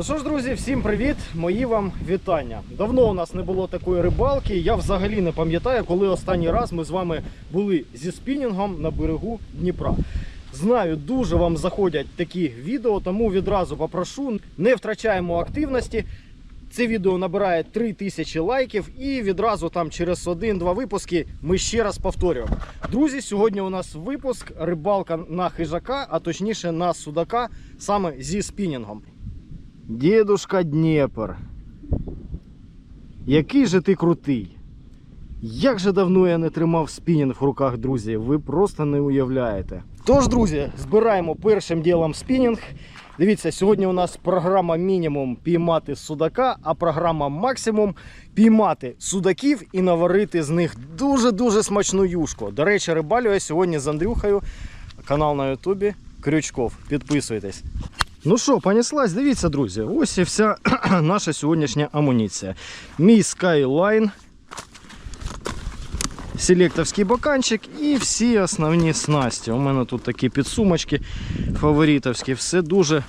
Ну що ж, друзі, всім привіт! Мої вам вітання. Давно у нас не було такої рибалки. Я взагалі не пам'ятаю, коли останній раз ми з вами були зі спінінгом на берегу Дніпра. Знаю, дуже вам заходять такі відео, тому відразу попрошу, не втрачаємо активності. Це відео набирає 3000 лайків і відразу там через один-два випуски ми ще раз повторюємо. Друзі, сьогодні у нас випуск рибалка на хижака, а точніше на судака, саме зі спінінгом. Дідушка Дніпр. Який же ти крутий. Як же давно я не тримав спінінг в руках, друзі, ви просто не уявляєте. Тож, друзі, збираємо першим ділом спінінг. Дивіться, сьогодні у нас програма мінімум піймати судака, а програма максимум піймати судаків і наварити з них дуже-дуже смачну юшку. До речі, рибалю я сьогодні з Андрюхою. Канал на Ютубі Крючков. Підписуйтесь. Ну що, понеслась, дивіться, друзі, ось і вся наша сьогоднішня амуніція. Мій Skyline, селектовський баканчик і всі основні снасті. У мене тут такі підсумочки фаворитовські, все дуже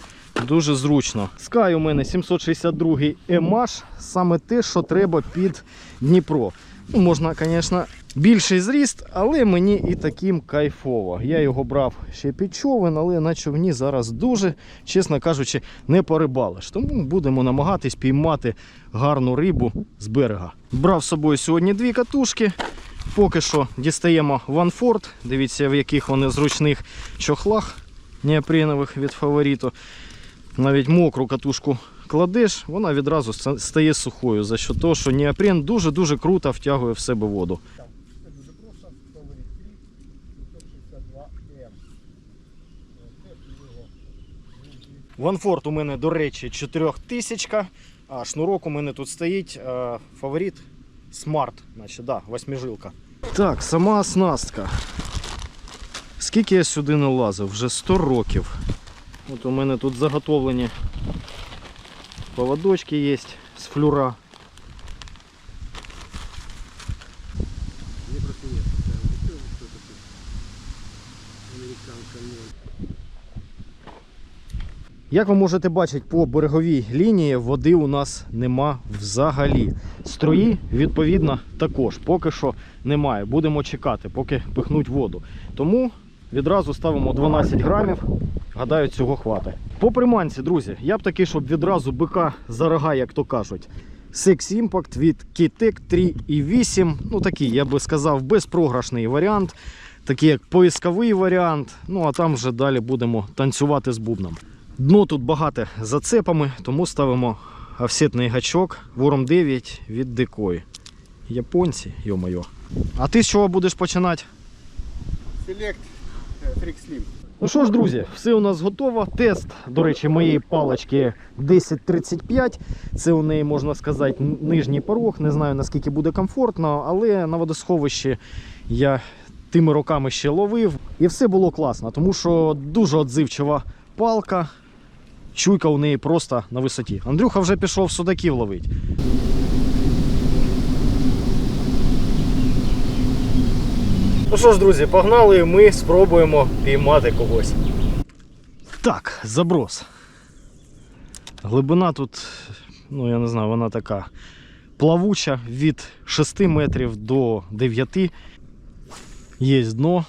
дуже зручно. Sky у мене 762 MH, саме те, що треба під Дніпро. Ну, можна, звісно, більший зріст, але мені і таким кайфово. Я його брав ще під човен, але на човні зараз дуже, чесно кажучи, не порибалиш. Тому будемо намагатись піймати гарну рибу з берега. Брав з собою сьогодні дві катушки. Поки що дістаємо ванфорд. Дивіться, в яких вони зручних чохлах неопренових від фавориту. Навіть мокру катушку кладеш, вона відразу стає сухою. За що того, що неопрен дуже-дуже круто втягує в себе воду. Це дуже просто, фаворит 3, 562 М. Ванфорд у мене, до речі, 4000, а шнурок у мене тут стоїть е, фаворит Smart, значить, да, восьмижилка. Так, сама оснастка. Скільки я сюди не лазив? Вже 100 років. От у мене тут заготовлені поводочки є з флюра. Не профінет. Це що таке? Американка ноль. Як ви можете бачити по береговій лінії, води у нас нема взагалі. Строї, відповідно, також поки що немає. Будемо чекати, поки пихнуть воду. Тому відразу ставимо 12 грамів. Гадаю, цього хватить. По приманці, друзі, я б такий, щоб відразу бика за рога, як то кажуть. Sex Impact від Kitek 3,8. Ну такий, я би сказав, безпрограшний варіант. Такий як поисковий варіант. Ну а там вже далі будемо танцювати з бубном. Дно тут багате зацепами, тому ставимо офсетний гачок Вором 9 від Декой. Японці, йо-моє. А ти з чого будеш починати? Селект Слім. Ну що ж, друзі, все у нас готово. Тест, до речі, моєї палички 1035. Це у неї, можна сказати, нижній порог. Не знаю наскільки буде комфортно, але на водосховищі я тими роками ще ловив. І все було класно, тому що дуже отзивчива палка. Чуйка у неї просто на висоті. Андрюха вже пішов судаків ловить. Ну що ж, друзі, погнали, і ми спробуємо піймати когось. Так, заброс. Глибина тут, ну я не знаю, вона така плавуча від 6 метрів до 9. Є дно.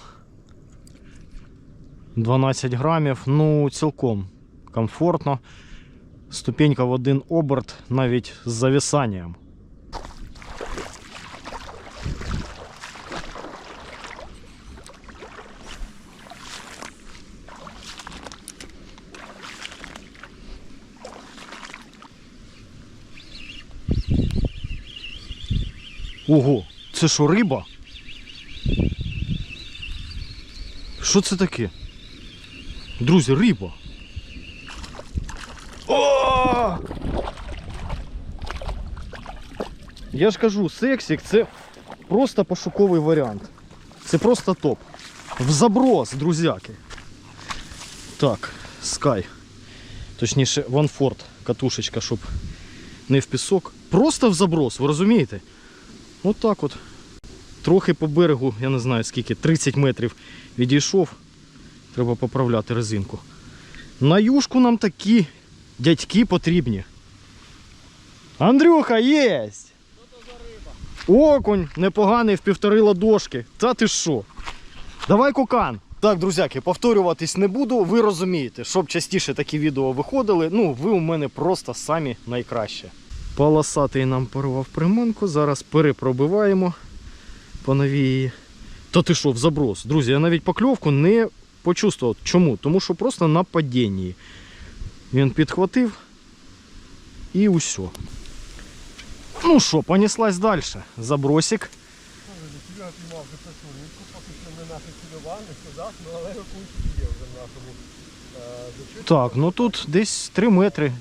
12 грамів. Ну, цілком комфортно. Ступенька в один оберт навіть з зависанням. Ого, це що, риба? Що це таке? Друзі, риба. О! Я ж кажу, сексік це просто пошуковий варіант. Це просто топ. В заброс, друзяки. Так, Sky. Точніше, Ванфорд, катушечка, щоб не в пісок. Просто в заброс, ви розумієте? От так от. Трохи по берегу, я не знаю скільки, 30 метрів відійшов. Треба поправляти резинку. На юшку нам такі дядьки потрібні. Андрюха, єсть! Окунь непоганий в півтори ладошки. Та ти що? Давай кукан. Так, друзяки, повторюватись не буду. Ви розумієте, щоб частіше такі відео виходили. Ну, ви у мене просто самі найкраще. Полосатий нам порвав приманку. Зараз перепробиваємо по новій. Та ти що, в заброс. Друзі, я навіть покльовку не почувствував. Чому? Тому що просто на падінні. Він підхватив і усе. Ну що, понеслась далі. Забросик. Так, ну тут десь 3 метри.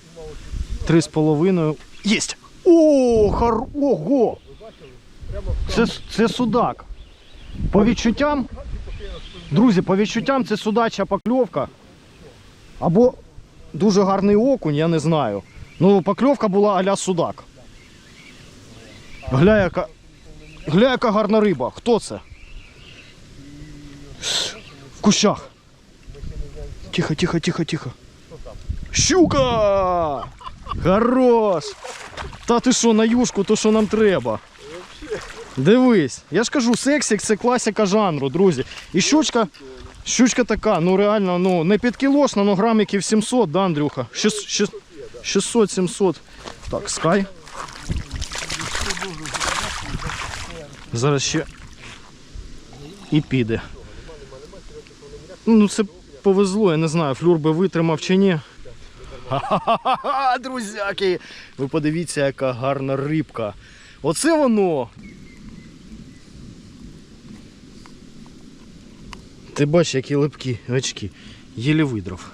3,5. Єсть! О, хар... Ого! Це, це судак. По відчуттям, друзі, по відчуттям це судача покльовка. Або дуже гарний окунь, я не знаю. Ну, покльовка була а-ля судак. Гля, яка, гля, яка гарна риба. Хто це? В кущах. Тихо, тихо, тихо, тихо. Щука! Хорош! Та ти що, на юшку, то що нам треба. Дивись, я ж кажу, сексік це класика жанру, друзі. І щучка, щучка така, ну реально, ну не під кілошна, ну грамиків 700, да, Андрюха? 600-700. Так, скай. Зараз ще і піде. Ну це повезло, я не знаю, флюр би витримав чи ні. Ха-ха-ха, друзяки! Ви подивіться, яка гарна рибка. Оце воно. Ти бачиш, які липкі очки. Єлі видрав.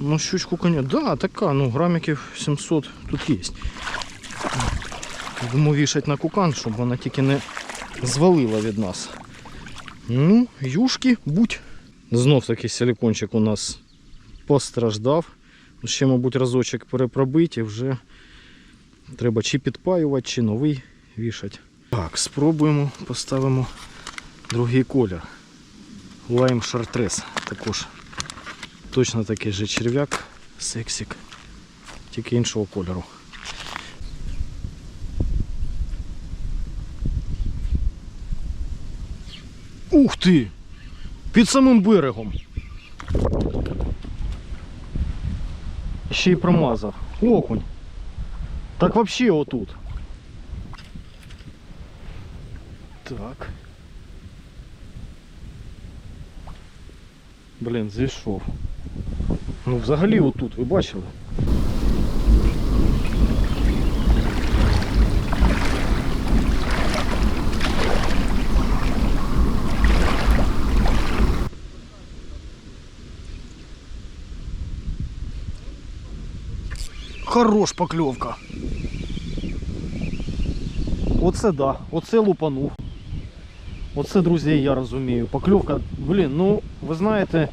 Ну, щучку коня. Да, така, ну, грамиків 700 тут є. Будемо вішати на кукан, щоб вона тільки не звалила від нас. Ну, юшки, будь. Знов таки силикончик у нас постраждав. Ще, мабуть, разочок перепробити і вже треба чи підпаювати, чи новий вішати. Так, спробуємо, поставимо другий колір. Лайм шартрес. Також точно такий же черв'як, сексик, тільки іншого кольору. Ух ти! Під самим берегом. Ще й промазав. Окунь. Так вообще отут. Так. Блін, зійшов. Ну взагалі отут, ви бачили? Хорош покльовка. Оце да, оце лупанув. Оце, друзі, я розумію. Покльовка, блін, ну ви знаєте,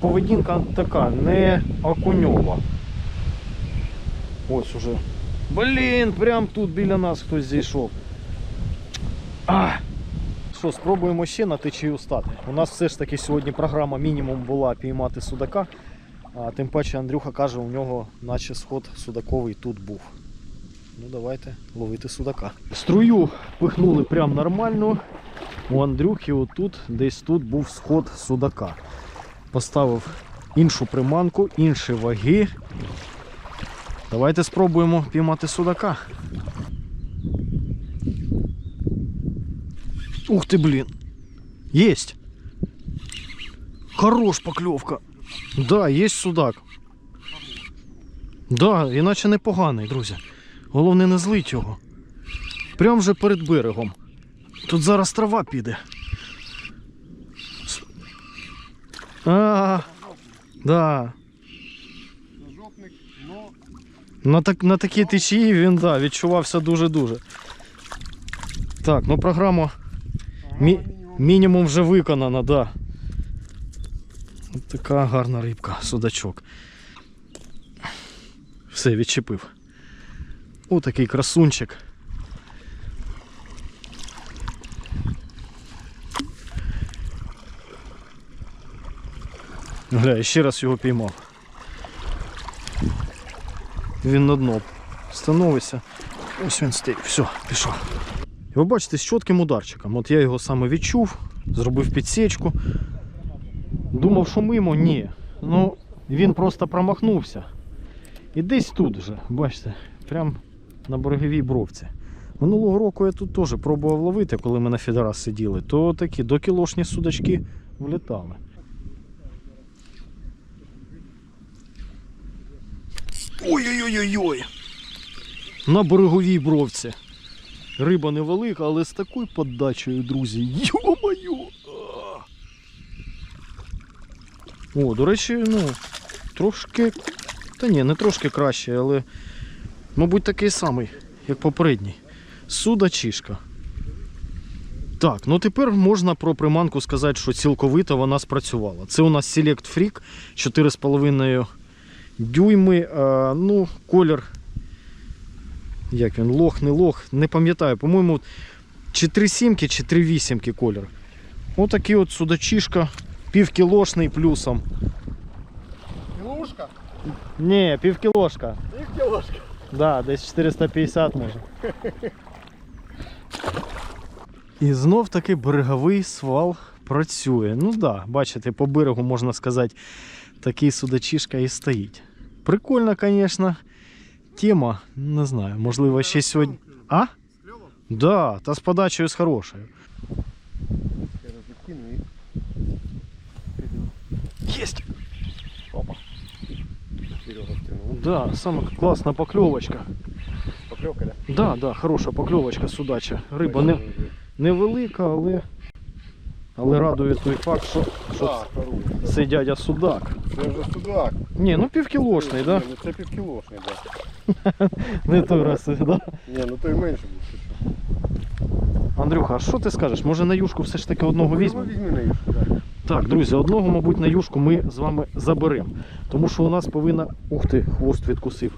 поведінка така, не окуньова. Ось уже. Блін, прям тут біля нас хтось зійшов. А! Що, спробуємо ще на течію стати. У нас все ж таки сьогодні програма мінімум була піймати судака. Тим паче Андрюха каже, у нього наче сход судаковий тут був. Ну давайте ловити судака. Струю пихнули прям нормально. У Андрюхи отут, десь тут був сход судака. Поставив іншу приманку, інші ваги. Давайте спробуємо піймати судака. Ух ти, блін. Єсть. Хорош покльовка. Да, є судак. Да, іначе непоганий, друзі. Головне не злить його. Прям вже перед берегом. Тут зараз трава піде. А, да. На, так, на такій течії він да, відчувався дуже-дуже. Так, ну програма мі, мінімум вже виконана, да. От така гарна рибка, судачок. Все, відчепив. Отакий красунчик. Гля, я ще раз його піймав. він на дно становиться. Ось він стоїть. Все, пішов. І ви бачите, з чітким ударчиком. От я його саме відчув, зробив підсечку. Думав, що мимо, ні. Ну, він просто промахнувся. І десь тут вже, бачите, прям на береговій бровці. Минулого року я тут теж пробував ловити, коли ми на Фідерас сиділи, то такі докілошні судачки влітали. Ой-ой-ой-ой! На береговій бровці. Риба невелика, але з такою подачею, друзі. Йо-моє! О, до речі, ну, трошки. Та ні, не трошки краще, але, мабуть, такий самий, як попередній. Судачишка. Так, ну тепер можна про приманку сказати, що цілковито вона спрацювала. Це у нас Select Freak 4,5 дюйми. А, ну, колір. Як він? Лох, не лох, не пам'ятаю. По-моєму, чи 3 сімки, чи 3 вісімки колір. Отакий от судачишка, півкілошний плюсом. Кілушка? Ні, півкілошка. Їх кілошка. Да, десь 450 може. І знов таки береговий свал працює. Ну так, да, бачите, по берегу можна сказати, такий судачишка і стоїть. Прикольна, звісно, тема. Не знаю, можливо, ще сьогодні. А? Кльово? Да, та з подачею з хорошою. Я розкину і. Єсть! Опа. Да, саме класна покльовочка. Покльовка, да? Да, да, хороша покльовочка судача. Риба не, невелика, але, але радує той факт, що, що Так, це дядя судак. Це вже судак. Ні, ну півкілошний, да? Ні, ну це півкілошний, да. Не той раз, да? Ні, ну той менше був. Андрюха, а що ти скажеш? Може на юшку все ж таки одного візьмемо? Візьми на юшку, так. Так, друзі, одного, мабуть, на юшку ми з вами заберемо. Тому що у нас повинна. Ух ти, хвост відкусив.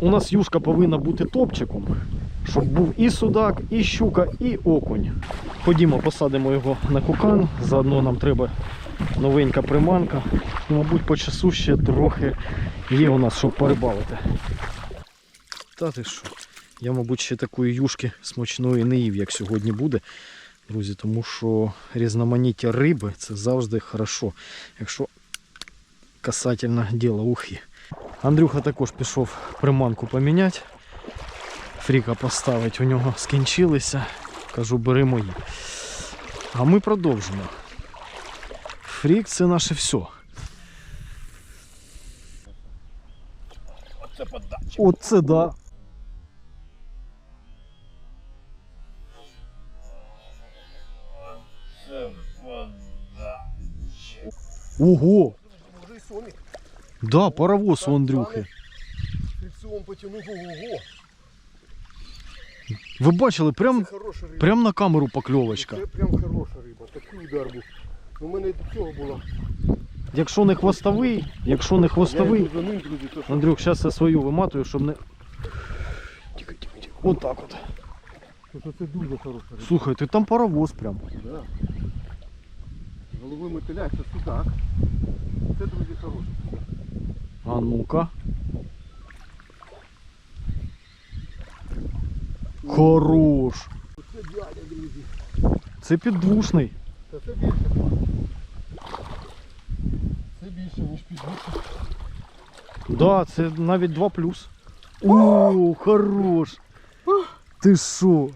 У нас юшка повинна бути топчиком, щоб був і судак, і щука, і окунь. Ходімо, посадимо його на кукан. Заодно нам треба новенька приманка. І, мабуть, по часу ще трохи є у нас, щоб порибалити. Та ти що? Я, мабуть, ще такої юшки смачної не їв, як сьогодні буде. Друзі, тому що різноманіття риби це завжди хорошо. Якщо касательно діла ухи. Андрюха також пішов приманку поміняти. Фріка поставить, у нього скінчилися. Кажу, бери мої. А ми продовжимо. Фрік це наше все. Оце подача. Оце да. Ого! Вже й сомік. Да, паровоз у Андрюхи. Фрикціон потягнув. Ого. Ви бачили, прям, Це хороша риба. прям на камеру покльовочка. Це прям хороша риба. Такий удар був. У мене і до цього була. Якщо не хвостовий, якщо не Я хвостовий, йду за ним, друзі, то що Андрюх, зараз я свою виматую, щоб не. Тихо, тихо, тихо. От так от. то що це дуже хороша риба. Слухай, ти там паровоз прям. Да. Голови мотиля, це судак. Це, друзі, хороший судак. А ну-ка. Хорош. Це дядя, друзі. Це підвушний. Та це більше. Це більше, ніж підвищення. Да, це навіть 2 плюс. О, хорош. Ти що?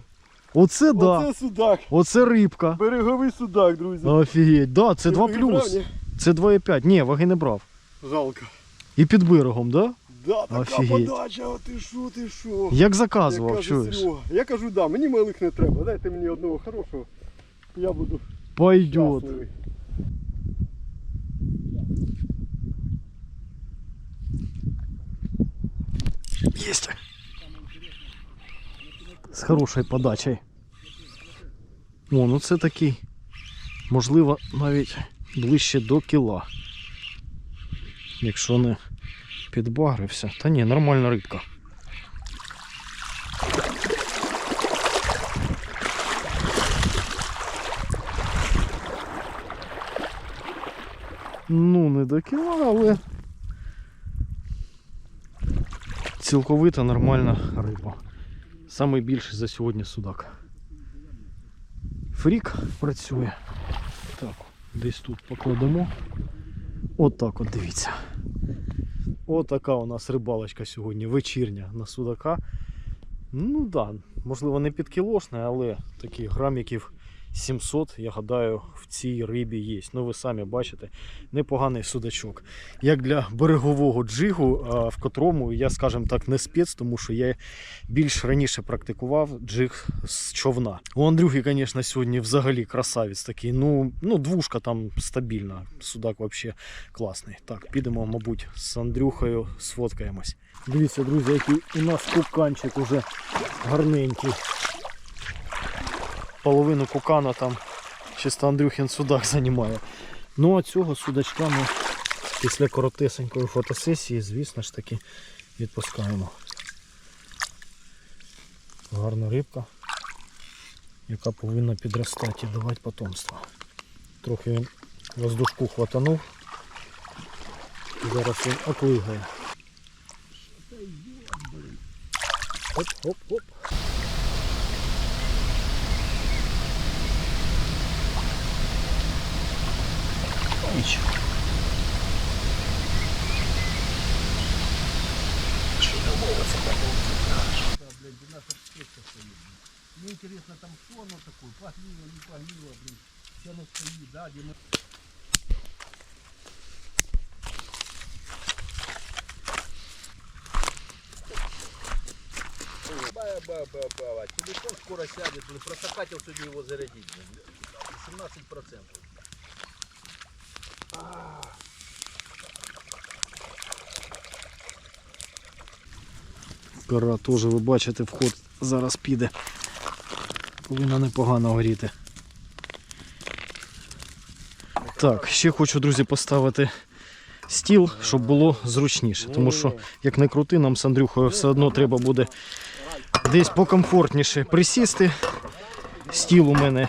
Оце да. Оце судак. Оце рибка. Береговий судак, друзі. Офігеть, да, це 2 Ти плюс. брав, ні? Це 2,5. Ні, ваги не брав. Жалко. І під берегом, да? Да, така Офігеть. подача, а ти що, ти що? Як заказував, каже чуєш? Серега. Я кажу, да, мені малих не треба. Дайте мені одного хорошого. Я буду Пойдет. щасливий. Есть. З хорошою подачею. О, ну це такий, можливо, навіть ближче до кіла. Якщо не підбагрився. Та ні, нормальна рибка. Ну, не до кіла, але цілковита нормальна риба. Самий більший за сьогодні судак. Фрік працює. Так, десь тут покладемо. От так от дивіться. Отака у нас рибалочка сьогодні, вечірня на судака. Ну так, да, можливо, не підкілошне, але таких граміків 700, я гадаю, в цій рибі є. Ну ви самі бачите, непоганий судачок. Як для берегового джигу, в котрому я, скажімо так, не спец, тому що я більш раніше практикував джиг з човна. У Андрюхи, звісно, сьогодні взагалі красавець такий. Ну, ну двушка там стабільна. Судак взагалі класний. Так, підемо, мабуть, з Андрюхою сфоткаємось. Дивіться, друзі, який у нас куканчик уже гарненький. Половину кукана там чисто Андрюхін судак займає. Ну а цього судачка ми після коротесенької фотосесії, звісно ж таки, відпускаємо. Гарна рибка, яка повинна підростати і давати потомство. Трохи він воздушку хватанув. Зараз він оклигає. Оп-оп-оп. Нічого. Да, блядь, у нас аптека стоит. Мне интересно, там что оно такое? Погнило, не погнило, блин. Где оно стоит, да, где мы... Ба-ба-ба-ба. Телефон скоро сядет, блин. Просто хотел сегодня его зарядить, блин. 17 процентов. Кора теж, ви бачите, вход зараз піде. Повинна непогано горіти. Так, ще хочу, друзі, поставити стіл, щоб було зручніше. Тому що, як не крути, нам з Андрюхою все одно треба буде десь покомфортніше присісти. Стіл у мене,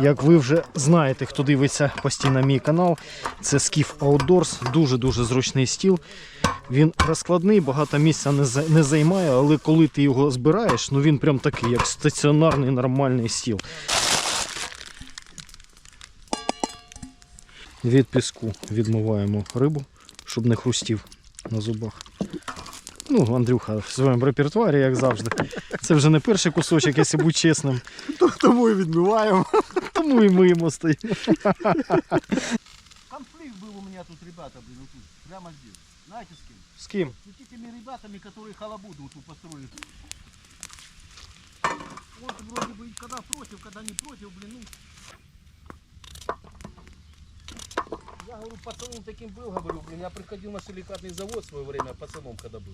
як ви вже знаєте, хто дивиться постійно мій канал, це Skiff Outdoors. Дуже-дуже зручний стіл. Він розкладний, багато місця не, займає, але коли ти його збираєш, ну він прям такий, як стаціонарний нормальний стіл. Від піску відмиваємо рибу, щоб не хрустів на зубах. Ну, Андрюха в своєму репертуарі, як завжди. Це вже не перший кусочок, якщо бути чесним. Тому і відмиваємо. Тому і ми стоїмо. Конфликт был у меня тут, ребята, блин, вот тут, прямо здесь. Знаете с кем? З ким? С этими ребятами, которые халабуду вот тут построили. Вот вроде бы когда против, когда не против, блин, ну. Я говорю, пацаном таким был, говорю, блин, я приходил на силикатный завод в свое время, пацаном когда был.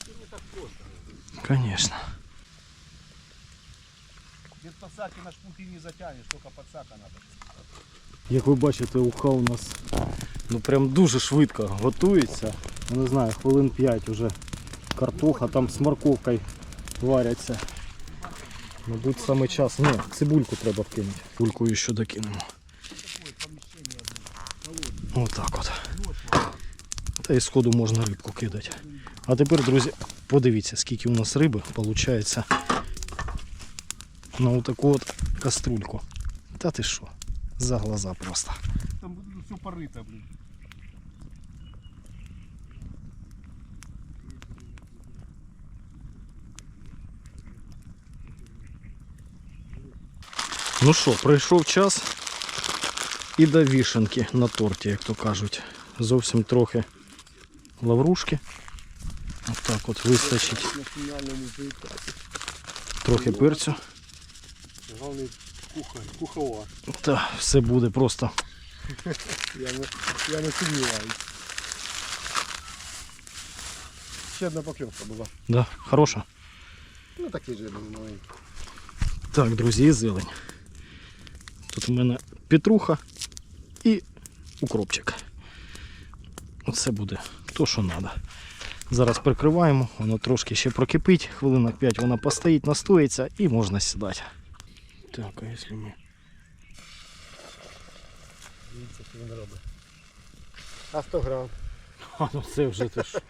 Это не так просто. Звісно. Без подсаки на шпуки не затянешь, только подсака надо. Як ви бачите, уха у нас ну прям дуже швидко готується. Ну, Не знаю, хвилин 5 вже картоха там з морковкою варяться. Мабуть, саме час. Ні, цибульку треба вкинути. Цибулькою ще докинемо. Отак от. Та і сходу можна рибку кидати. А тепер, друзі, подивіться, скільки у нас риби виходить на таку от каструльку. Та ти що? За глаза просто. Там будет все порыто, блин. Ну що, пройшов час і до вішенки на торті, як то кажуть. Зовсім трохи лаврушки. Отак от вистачить. Финальному заикате. Трохи перцю. Главный кухарь, куховар. Та все буде просто. Я не, я не сумніваюсь. Ще одна покльовка була. Да, хороша. Ну такий же маленький. Так, друзі, і зелень. Тут у мене петруха і укропчик. Оце буде то, що треба. Зараз прикриваємо, воно трошки ще прокипить, хвилинок 5 вона постоїть, настоїться і можна сідати. Так, а якщо ми. Дивіться, що він робить. А 100 грам. А ну це вже ти ж.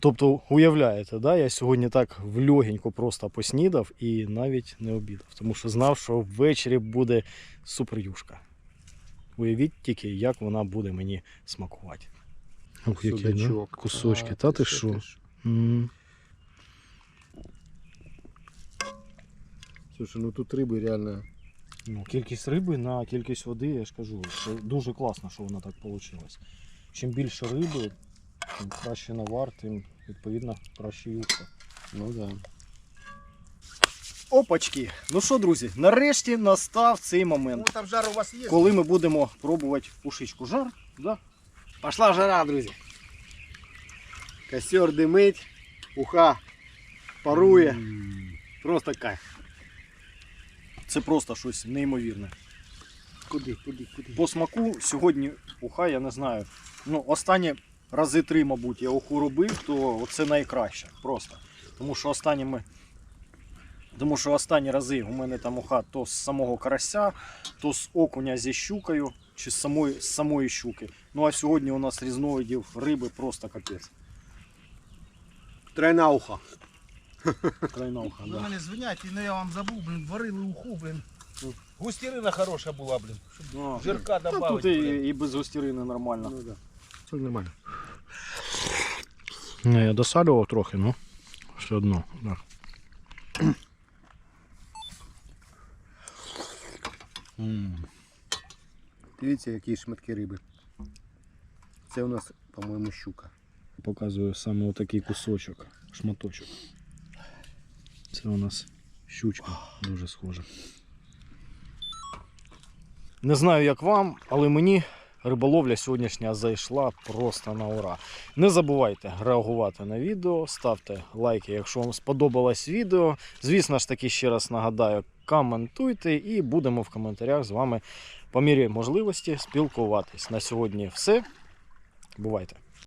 Тобто, уявляєте, да? я сьогодні так вльогенько просто поснідав і навіть не обідав, тому що знав, що ввечері буде суперюшка. Уявіть тільки, як вона буде мені смакувати. Ух, які да? Кусочки. А, Та ти що? Слушай, ну тут риби реально. Ну, кількість риби на кількість води, я ж кажу, це дуже класно, що воно так вийшло. Чим більше риби, тим краще навар, тим відповідно краще юшка. Ну да. Опачки! Ну що, друзі, нарешті настав цей момент, там жар у вас є? коли ми будемо пробувати пушичку. Жар, да? Пошла жара, друзі. Костер димить, уха парує. Просто кайф. Це просто щось неймовірне. Куди, куди, куди? По смаку сьогодні уха, я не знаю. Ну, останні рази три, мабуть, я уху робив, то це найкраще. Просто. Тому що останніми. Тому що останні рази у мене там уха то з самого карася, то з окуня зі щукою, чи з самої, з самої щуки. Ну а сьогодні у нас різновидів риби просто капець. Тройна уха. Крайна уха, Ви да. мене звиняйте, ну я вам забув, блін, варили уху, блін. Густірина хороша була, блін. Ну, Жирка ну, добавить. тут і, блін. і без гостірини нормально. Ну да. Все нормально. Не, я досалював трохи, ну. Все одно, Дивіться, які шматки риби. Це у нас, по-моєму, щука. Показую саме отакий кусочок, шматочок. Це у нас щучка дуже схожа. Не знаю, як вам, але мені риболовля сьогоднішня зайшла просто на ура. Не забувайте реагувати на відео, ставте лайки, якщо вам сподобалось відео. Звісно ж таки, ще раз нагадаю, коментуйте і будемо в коментарях з вами по мірі можливості спілкуватись. На сьогодні все. Бувайте!